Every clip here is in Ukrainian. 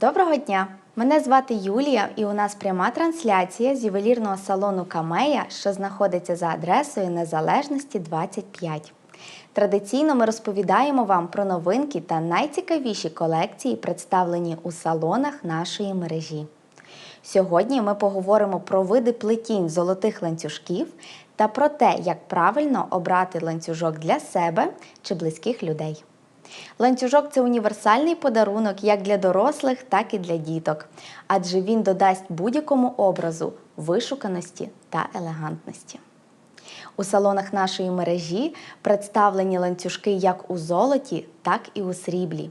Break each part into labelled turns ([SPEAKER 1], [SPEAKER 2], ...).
[SPEAKER 1] Доброго дня! Мене звати Юлія, і у нас пряма трансляція з ювелірного салону Камея, що знаходиться за адресою Незалежності 25. Традиційно ми розповідаємо вам про новинки та найцікавіші колекції, представлені у салонах нашої мережі. Сьогодні ми поговоримо про види плетінь золотих ланцюжків та про те, як правильно обрати ланцюжок для себе чи близьких людей. Ланцюжок це універсальний подарунок як для дорослих, так і для діток, адже він додасть будь-якому образу вишуканості та елегантності. У салонах нашої мережі представлені ланцюжки як у золоті, так і у сріблі.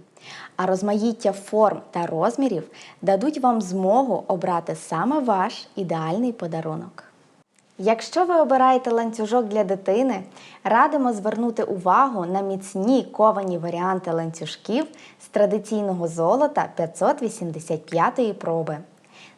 [SPEAKER 1] А розмаїття форм та розмірів дадуть вам змогу обрати саме ваш ідеальний подарунок. Якщо ви обираєте ланцюжок для дитини, радимо звернути увагу на міцні ковані варіанти ланцюжків з традиційного золота 585-ї проби.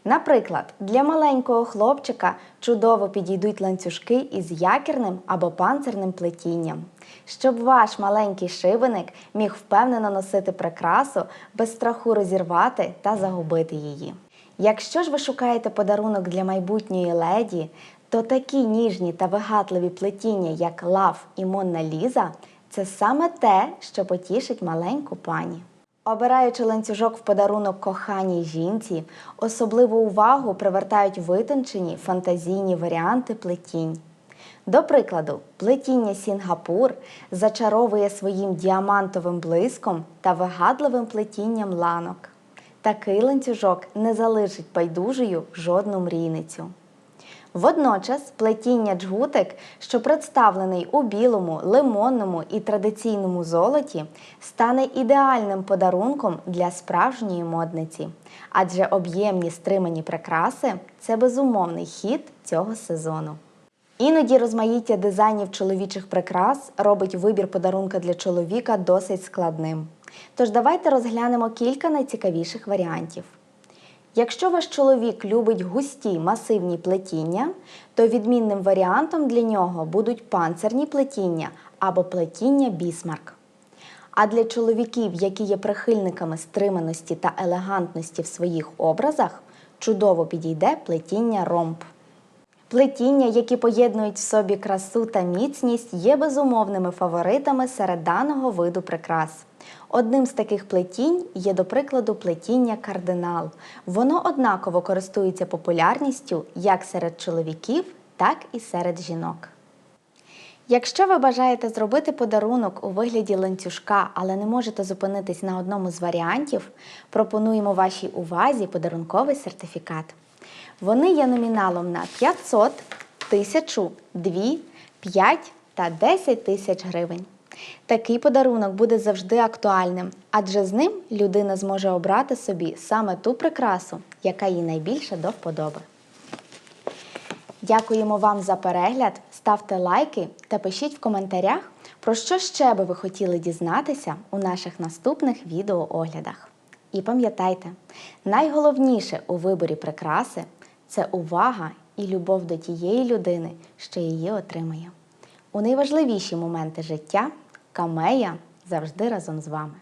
[SPEAKER 1] Наприклад, для маленького хлопчика чудово підійдуть ланцюжки із якірним або панцирним плетінням, щоб ваш маленький шибеник міг впевнено носити прикрасу без страху розірвати та загубити її. Якщо ж ви шукаєте подарунок для майбутньої леді, то такі ніжні та вигадливі плетіння, як лав і Монна Ліза, це саме те, що потішить маленьку пані. Обираючи ланцюжок в подарунок коханій жінці, особливу увагу привертають витончені фантазійні варіанти плетінь. До прикладу, плетіння Сінгапур зачаровує своїм діамантовим блиском та вигадливим плетінням ланок. Такий ланцюжок не залишить байдужою жодну мрійницю. Водночас плетіння джгутик, що представлений у білому, лимонному і традиційному золоті, стане ідеальним подарунком для справжньої модниці, адже об'ємні стримані прикраси це безумовний хід цього сезону. Іноді розмаїття дизайнів чоловічих прикрас робить вибір подарунка для чоловіка досить складним. Тож давайте розглянемо кілька найцікавіших варіантів. Якщо ваш чоловік любить густі масивні плетіння, то відмінним варіантом для нього будуть панцирні плетіння або плетіння бісмарк. А для чоловіків, які є прихильниками стриманості та елегантності в своїх образах, чудово підійде плетіння ромб. Плетіння, які поєднують в собі красу та міцність, є безумовними фаворитами серед даного виду прикрас. Одним з таких плетінь є, до прикладу, плетіння кардинал. Воно однаково користується популярністю як серед чоловіків, так і серед жінок. Якщо ви бажаєте зробити подарунок у вигляді ланцюжка, але не можете зупинитись на одному з варіантів, пропонуємо вашій увазі подарунковий сертифікат. Вони є номіналом на 500, 1000, 2, 5 та 10 тисяч гривень. Такий подарунок буде завжди актуальним, адже з ним людина зможе обрати собі саме ту прикрасу, яка їй найбільше до вподоби. Дякуємо вам за перегляд. Ставте лайки та пишіть в коментарях, про що ще би ви хотіли дізнатися у наших наступних відеооглядах. І пам'ятайте, найголовніше у виборі прикраси це увага і любов до тієї людини, що її отримає. У найважливіші моменти життя камея завжди разом з вами.